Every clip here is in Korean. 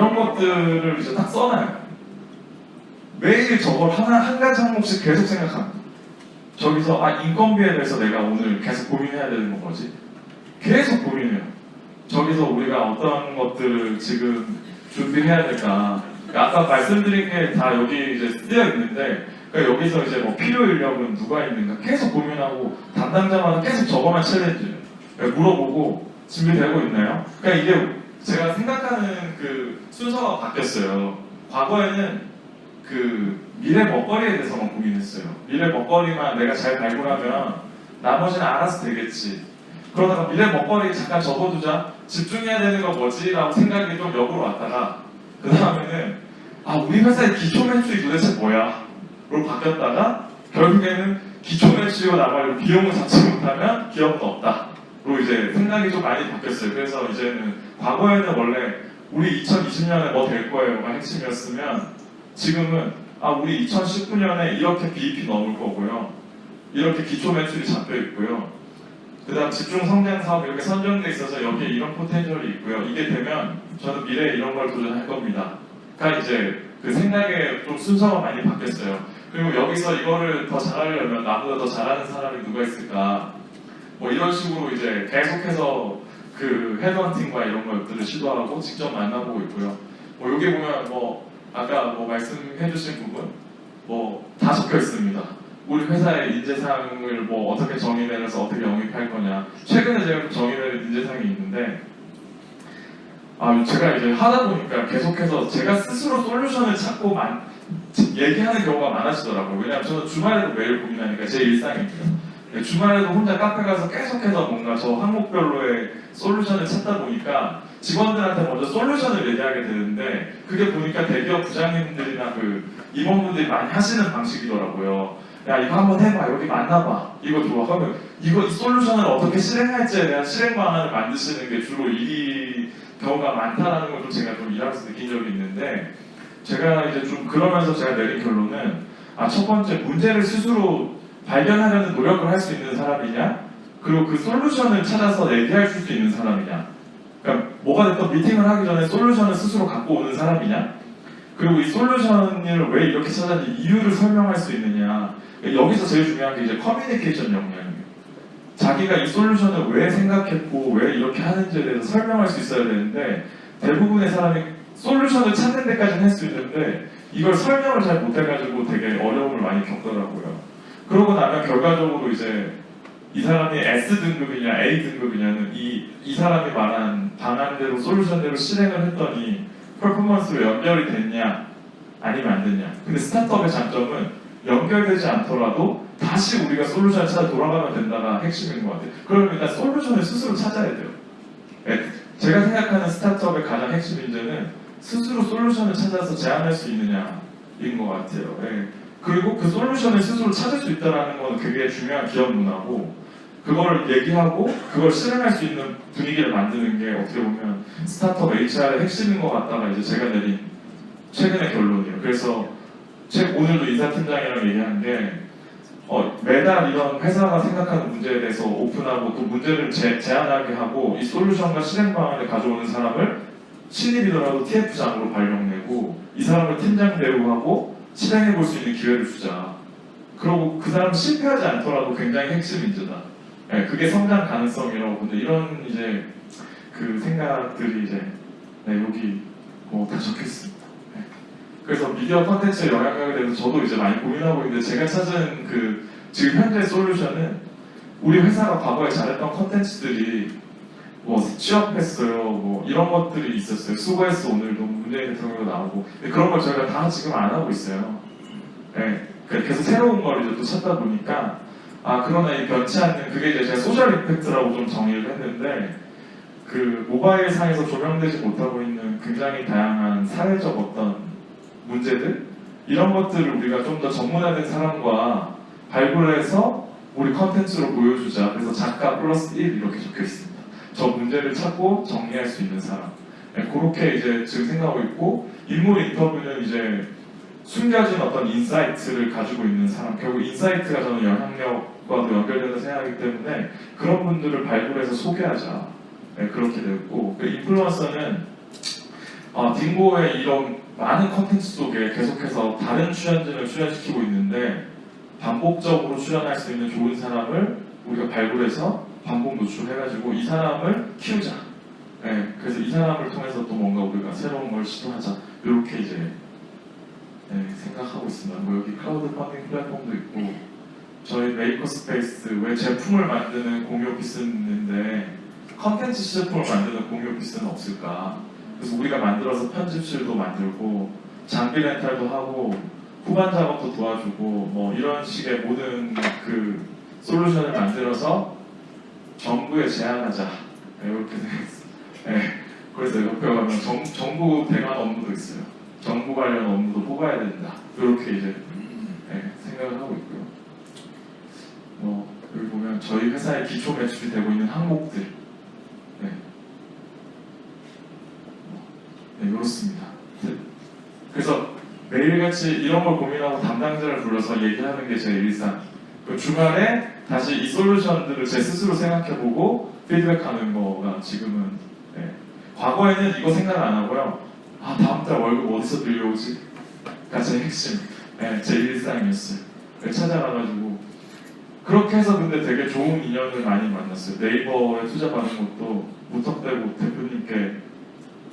이런 것들을 이제 딱 써놔요. 매일 저걸 하나 한 가지 항목씩 계속 생각합니다. 저기서 아 인건비에 대해서 내가 오늘 계속 고민해야 되는 거지. 계속 고민해요. 저기서 우리가 어떤 것들을 지금 준비해야 될까. 아까 말씀드린 게 다 여기 이제 쓰여 있는데 그러니까 여기서 이제 뭐 필요 인력은 누가 있는가 계속 고민하고 담당자마다 계속 저거만. 그러니까 물어보고 준비되고 있나요? 그러니까 이게 제가 생각하는 그 순서가 바뀌었어요. 과거에는 그 미래 먹거리에 대해서만 고민했어요. 미래 먹거리만 내가 잘 발굴하면 나머지는 알아서 되겠지. 그러다가 미래 먹거리 잠깐 접어두자. 집중해야 되는 거 뭐지? 라고 생각이 좀 역으로 왔다가 그 다음에는 아 우리 회사의 기초 매출이 도대체 뭐야? 로 바뀌었다가 결국에는 기초 매출이 나발로 비용을 잡지 못하면 기업은 없다. 로 이제 생각이 좀 많이 바뀌었어요. 그래서 이제는 과거에는 원래 우리 2020년에 뭐 될 거예요가 핵심이었으면 지금은 아 우리 2019년에 이렇게 BEP 넘을 거고요. 이렇게 기초 매출이 잡혀 있고요. 그다음 집중 성장 사업 이렇게 선정돼 있어서 여기에 이런 포텐셜이 있고요. 이게 되면 저는 미래에 이런 걸 도전할 겁니다. 그러니까 이제 그 생각에 좀 순서가 많이 바뀌었어요. 그리고 여기서 이거를 더 잘하려면 나보다 더 잘하는 사람이 누가 있을까? 뭐 이런 식으로 이제 계속해서 그 헤드헌팅과 이런 것들을 시도하고 직접 만나보고 있고요. 뭐 여기 보면 뭐 아까 뭐 말씀해주신 부분 뭐 다 적혀 있습니다. 우리 회사의 인재상을 뭐 어떻게 정의내려서 어떻게 영입할 거냐. 최근에 제가 좀 정의내린 인재상이 있는데 아 제가 이제 하다 보니까 계속해서 제가 스스로 솔루션을 찾고 만, 얘기하는 경우가 많아지더라고요. 왜냐하면 저는 주말에도 매일 고민하니까 제 일상입니다. 네, 주말에도 혼자 카페 가서 계속해서 뭔가 저 항목별로의 솔루션을 찾다 보니까 직원들한테 먼저 솔루션을 얘기하게 되는데 그게 보니까 대기업 부장님들이나 그 임원분들이 많이 하시는 방식이더라고요. 야 이거 한번 해봐. 여기 만나봐. 이거 좋아. 하면 이거 이 솔루션을 어떻게 실행할지에 대한 실행 방안을 만드시는 게 주로 이 경우가 많다라는 걸 좀 제가 좀 일하면서 느낀 적이 있는데 제가 이제 좀 그러면서 제가 내린 결론은 아 첫 번째 문제를 스스로 발견하려는 노력을 할 수 있는 사람이냐? 그리고 그 솔루션을 찾아서 얘기할 수 있는 사람이냐? 그러니까 뭐가 됐든 미팅을 하기 전에 솔루션을 스스로 갖고 오는 사람이냐? 그리고 이 솔루션을 왜 이렇게 찾았는지 이유를 설명할 수 있느냐? 여기서 제일 중요한 게 이제 커뮤니케이션 역량이에요. 자기가 이 솔루션을 왜 생각했고 왜 이렇게 하는지에 대해서 설명할 수 있어야 되는데 대부분의 사람이 솔루션을 찾는 데까지는 할 수 있는데 이걸 설명을 잘 못해가지고 되게 어려움을 많이 겪더라고요. 그러고 나면 결과적으로 이제 이 사람이 S 등급이냐 A 등급이냐는 이, 이 사람이 말한 방안대로 솔루션대로 실행을 했더니 퍼포먼스로 연결이 됐냐 아니면 안 됐냐. 근데 스타트업의 장점은 연결되지 않더라도 다시 우리가 솔루션을 찾아 돌아가면 된다가 핵심인 것 같아요. 그러면 일단 솔루션을 스스로 찾아야 돼요. 네, 제가 생각하는 스타트업의 가장 핵심 문제는 스스로 솔루션을 찾아서 제안할 수 있느냐인 것 같아요. 네. 그리고 그 솔루션을 스스로 찾을 수 있다는 건 되게 중요한 기업 문화고 그걸 얘기하고 그걸 실행할 수 있는 분위기를 만드는 게 어떻게 보면 스타트업 HR의 핵심인 것 같다가 이제 제가 내린 최근의 결론이에요. 그래서 제 오늘도 인사팀장이랑 얘기한 게 어, 매달 이런 회사가 생각하는 문제에 대해서 오픈하고 그 문제를 제, 제안하게 하고 이 솔루션과 실행 방안을 가져오는 사람을 신입이더라도 TF장으로 발령내고 이 사람을 팀장 대우하고 실행해 볼 수 있는 기회를 주자. 그리고 그 사람 실패하지 않더라도 굉장히 핵심 인재다. 네, 그게 성장 가능성이라고 근데 이런 이제 그 생각들이 이제 네, 여기 뭐 다 적혀 있습니다. 네. 그래서 미디어 콘텐츠의 영향력에 대해서 저도 이제 많이 고민하고 있는데 제가 찾은 그 지금 현재 솔루션은 우리 회사가 과거에 잘했던 콘텐츠들이 뭐 취업했어요 뭐 이런 것들이 있었어요. 수고했어 오늘도. 문재인 대통령도 나오고. 그런 걸 저희가 다 지금 안 하고 있어요. 네, 계속 새로운 걸 이제 또 찾다 보니까 아 그러나 이 변치 않는 그게 이제 제가 소셜 임팩트라고 좀 정의를 했는데 그 모바일 상에서 조명되지 못하고 있는 굉장히 다양한 사회적 어떤 문제들? 이런 것들을 우리가 좀 더 전문화된 사람과 발굴해서 우리 컨텐츠로 보여주자. 그래서 작가 플러스 1 이렇게 적혀 있습니다 저 문제를 찾고 정리할 수 있는 사람. 네, 그렇게 이제 지금 생각하고 있고 인물 인터뷰는 이제 숨겨진 어떤 인사이트를 가지고 있는 사람. 결국 인사이트가 저는 영향력과도 연결된다 생각하기 때문에 그런 분들을 발굴해서 소개하자. 네, 그렇게 됐고 그 인플루언서는 어, 아, 딩고의 이런 많은 컨텐츠 속에 계속해서 다른 출연진을 출연시키고 있는데 반복적으로 출연할 수 있는 좋은 사람을 우리가 발굴해서 반복 노출해가지고 이 사람을 키우자. 예, 그래서 이 사람을 통해서 또 뭔가 우리가 새로운 걸 시도하자. 이렇게 이제 예, 생각하고 있습니다. 뭐 여기 클라우드 펀딩 플랫폼도 있고 저희 메이커 스페이스 왜 제품을 만드는 공유 오피스는 있는데 컨텐츠 제품을 만드는 공유 오피스는 없을까? 그래서 우리가 만들어서 편집실도 만들고 장비 렌탈도 하고 후반 작업도 도와주고 뭐 이런 식의 모든 그 솔루션을 만들어서 정부에 제안하자 네, 이렇게 생각했어요. 네, 그래서 옆에 가면 정, 정부 대관 업무도 있어요. 정부 관련 업무도 뽑아야 된다. 이렇게 이제 네, 생각을 하고 있고요. 뭐 여기 보면 저희 회사의 기초 매출이 되고 있는 항목들 네, 네 그렇습니다. 네. 그래서 매일같이 이런 걸 고민하고 담당자를 불러서 얘기하는 게 제 일상. 그 주말에 다시 이 솔루션들을 제 스스로 생각해보고 피드백하는 거가 지금은 네. 과거에는 이거 생각 안 하고요. 아 다음 달 월급 어디서 들려오지? 가제 핵심, 네, 제 일상이었어요. 네, 찾아가가지고 그렇게 해서 근데 되게 좋은 인연을 많이 만났어요. 네이버에 투자 받은 것도 무턱대고 대표님께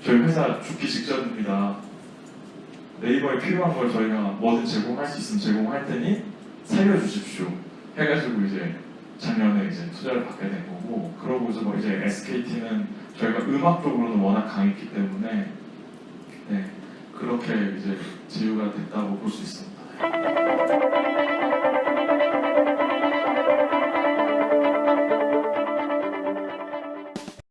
저희 회사 죽기 직전입니다. 네이버에 필요한 걸 저희가 뭐든 제공할 수 있으면 제공할 테니 살려주십시오. 해가지고 이제 작년에 이제 투자를 받게 된 거고 그러고 이제 뭐 이제 SKT는 저희가 음악 쪽으로는 워낙 강했기 때문에 네, 그렇게 이제 지유가 됐다고 볼 수 있습니다.